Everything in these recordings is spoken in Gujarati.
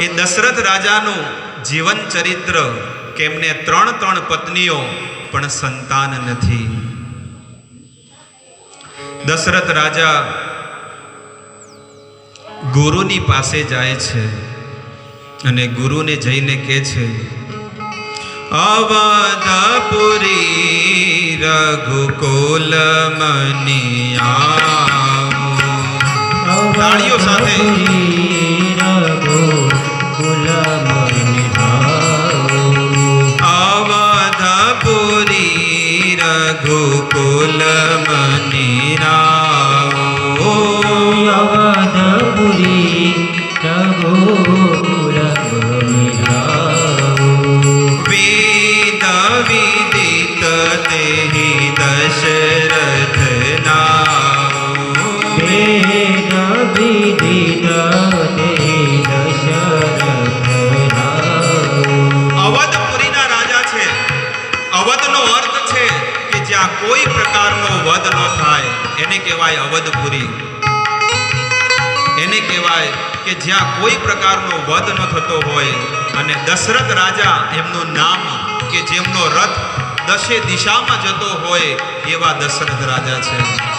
એ દશરથ રાજાનું જીવન ચરિત્ર કે એમને ત્રણ ત્રણ પત્નીઓ પણ સંતાન નથી દશરથ રાજા ગુરુની પાસે જાય છે અને ગુરુને જઈને કહે છે અવધપુરી રઘુકુલ મનિયા તાળીઓ સાથે. અવધપુરી કહેવાય અવધપુરી. એને કહેવાય કે જ્યાં કોઈ પ્રકારનો વધ ન થતો હોય અને દશરથ રાજા એમનું નામ કે જેમનો રથ દશે દિશામાં જતો હોય એવા દશરથ રાજા છે.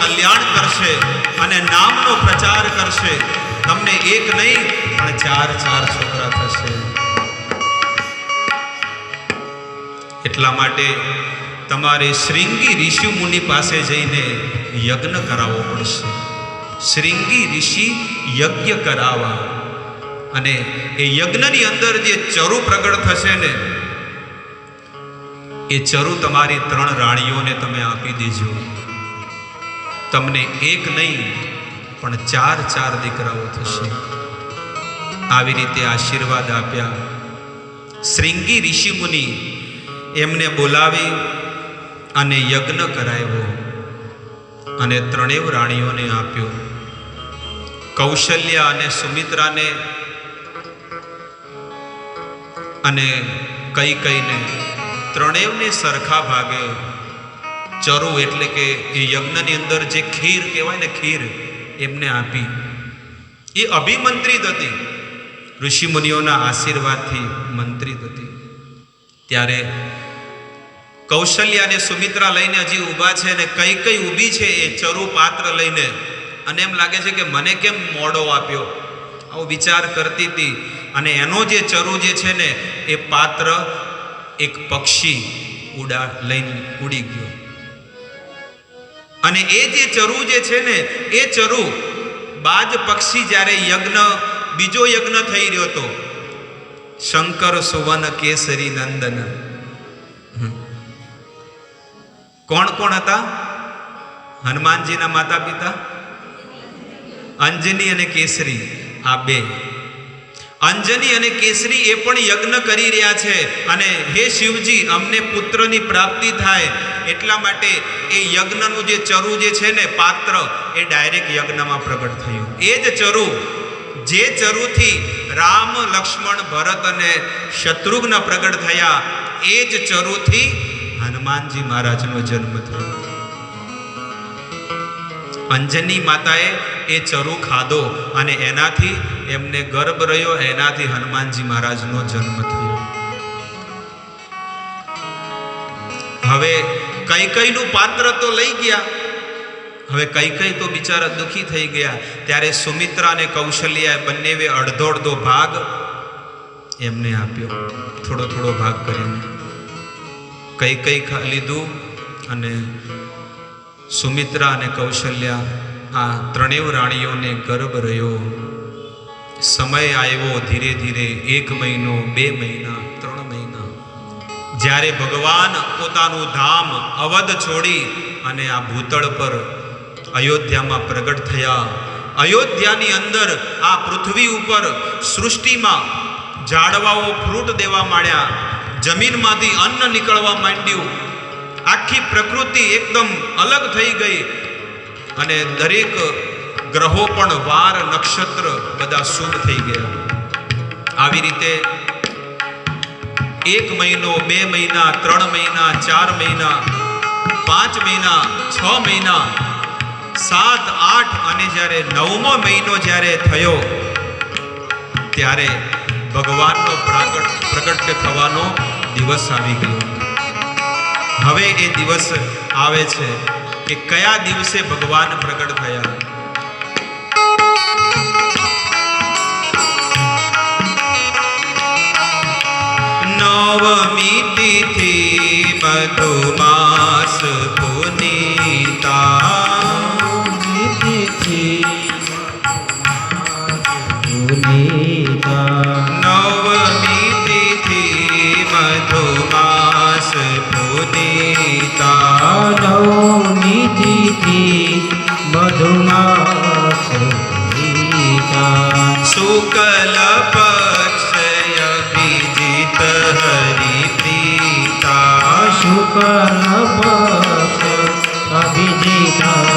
કલ્યાણ કરશે અને નામનો પ્રચાર કરશે. તમને એક નહીં, પણ ચાર ચાર છોકરા થશે. એટલા માટે તમારે શ્રીંગી ઋષિ મુનિ પાસે જઈને યજ્ઞ કરાવવો પડશે. શ્રીંગી ઋષિ યજ્ઞ કરાવવા અને એ યજ્ઞની અંદર જે ચરુ પ્રગટ થશે ને, એ ચરુ તમારી ત્રણ રાણીઓને તમે આપી દેજો. તમને એક નહીં, પણ ચાર ચાર દીકરાઓ થશે. આવી રીતે આશીર્વાદ આપ્યા. શ્રીંગી ઋષિ મુનિ એમને બોલાવી અને યજ્ઞ કરાવ્યો અને ત્રણેય રાણીઓને આપ્યો. કૌશલ્યા અને સુમિત્રાને અને કઈ કઈને ત્રણેયને સરખા ભાગે ચરુ એટલે કે એ યજ્ઞની અંદર જે ખીર કહેવાય ને ખીર, એમને આપી. એ અભિમંત્રિત હતી. ઋષિમુનિઓના આશીર્વાદથી મંત્રિત હતી. ત્યારે કૌશલ્ય અને સુમિત્રા લઈને હજી ઊભા છે ને કઈ કઈ ઊભી છે એ ચરુ પાત્ર લઈને. અને એમ લાગે છે કે મને કેમ મોડો આપ્યો? આવો વિચાર કરતી હતી. અને એનો જે ચરુ જે છે ને એ પાત્ર એક પક્ષી ઉડા લઈને ઉડી ગયો. અને એ જે ચરુ જે છે ને, એ ચરુ બાજ પક્ષી જ્યારે યજ્ઞ, બીજો યજ્ઞ થઈ રહ્યો હતો, શંકર સુવન કેસરી નંદન. કોણ કોણ હતા? હનુમાનજીના માતા પિતા અંજની અને કેસરી, આ બે. અંજની અને કેસરી એ પણ યજ્ઞ કરી રહ્યા છે અને હે શિવજી, અમને પુત્રની પ્રાપ્તિ થાય. એટલા માટે એ યજ્ઞનું જે ચરુ જે છે ને પાત્ર, એ ડાયરેક્ટ યજ્ઞમાં પ્રગટ થયું. એ જ ચરુ, જે ચરુથી રામ, લક્ષ્મણ, ભરત અને શત્રુઘ્ન પ્રગટ થયા, એ જ ચરુથી હનુમાનજી મહારાજનો જન્મ થયો. અંજની માતાએ એ ચરુ ખાધો અને એનાથી એમને ગર્ભ રહ્યો, એનાથી હનુમાનજી મહારાજનો જન્મ થયો. હવે કઈ કઈનું પાત્ર તો લઈ ગયા. હવે કઈ કઈ તો બિચારા દુખી થઈ ગયા. ત્યારે સુમિત્રા અને કૌશલ્યાએ બંનેવે અડધો અડધો ભાગ એમને આપ્યો. થોડો થોડો ભાગ કરીને. કઈ કઈ લીધું અને સુમિત્રા અને કૌશલ્યા આ ત્રણેય રાણીઓને ગર્ભ રહ્યો. સમય આવ્યો ધીરે ધીરે, એક મહિનો, બે મહિના, ત્રણ મહિના. જ્યારે ભગવાન પોતાનું ધામ અવધ છોડી અને આ ભૂતળ પર અયોધ્યામાં પ્રગટ થયા. અયોધ્યાની અંદર આ પૃથ્વી ઉપર સૃષ્ટિમાં ઝાડવાઓ ફ્રૂટ દેવા માંડ્યા. જમીનમાંથી અન્ન નીકળવા માંડ્યું. આખી પ્રકૃતિ એકદમ અલગ થઈ ગઈ અને દરેક ગ્રહો પણ વાર નક્ષત્ર બધા શુભ થઈ ગયા. આવી રીતે એક મહિનો, બે મહિના, ત્રણ મહિના, ચાર મહિના, પાંચ મહિના, છ મહિના, સાત, આઠ અને જ્યારે નવમો મહિનો જ્યારે થયો, ત્યારે ભગવાનનો પ્રાગટ, પ્રગટ થવાનો દિવસ આવી ગયો. હવે એ દિવસ આવે છે કે કયા દિવસે ભગવાન પ્રગટ થયા? નવમી તિથિ મધુમાસ પુનીતા. નવમી તિથિ મધુમાસ પુનીતા. શુકલ પક્ષ માધ્ય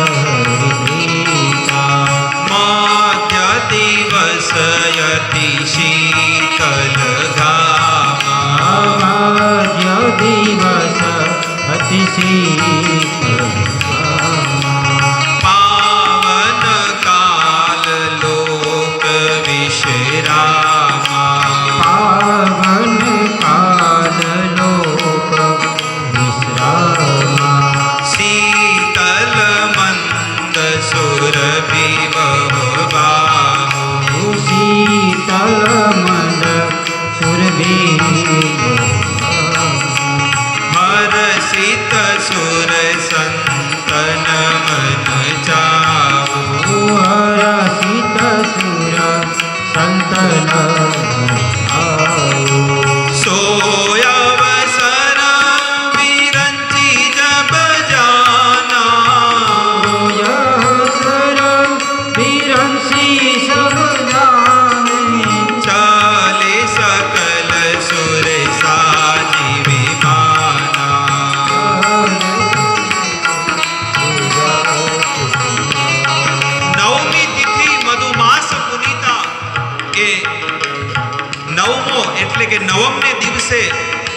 નવમો એટલે કે નવમને દિવસે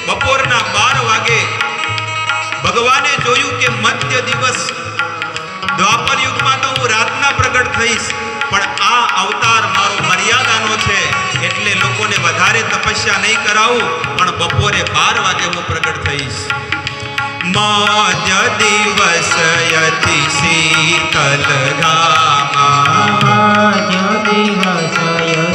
બપોરના બાર વાગે ભગવાને જોયું કે મધ્ય દિવસ. દ્વાપર યુગમાં તો હું રાતના પ્રગટ થઈશ, પણ આ અવતાર મારો મર્યાદાનો છે. એટલે લોકોને વધારે તપસ્યા નહીં કરાવું, પણ બપોરે બાર વાગે હું પ્રગટ થઈશ. માજ દિવસ અતિ શીતલ ગામા. દિવસ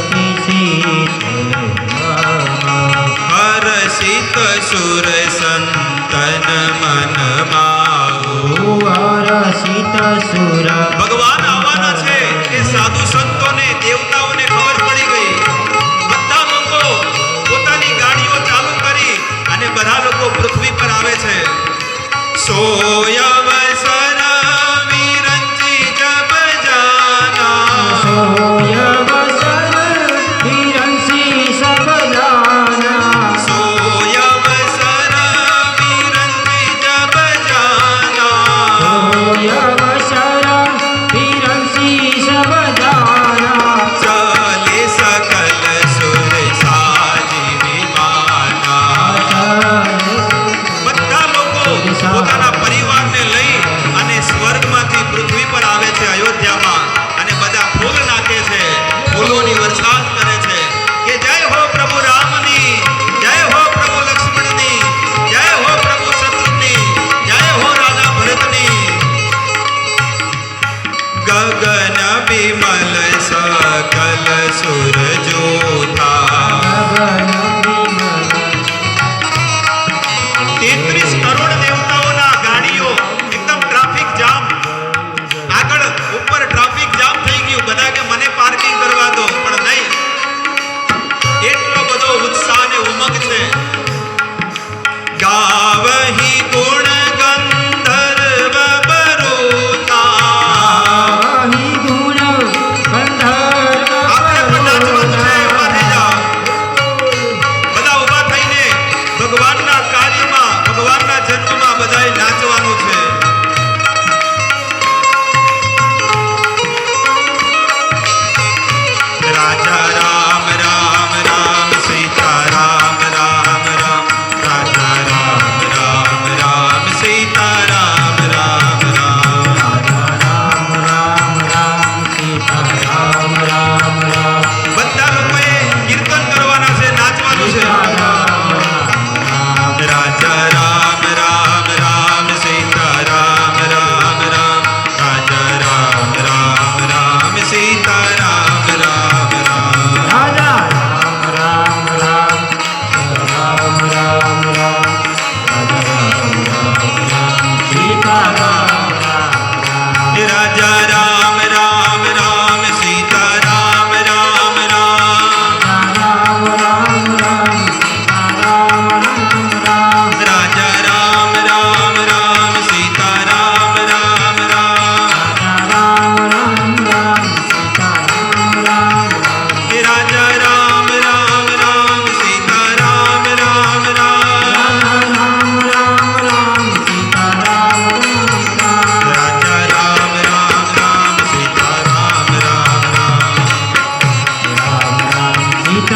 રસિક સુર સંતન મન માઓ રસિક સુર ભગવાન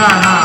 হ্যাঁ হ্যাঁ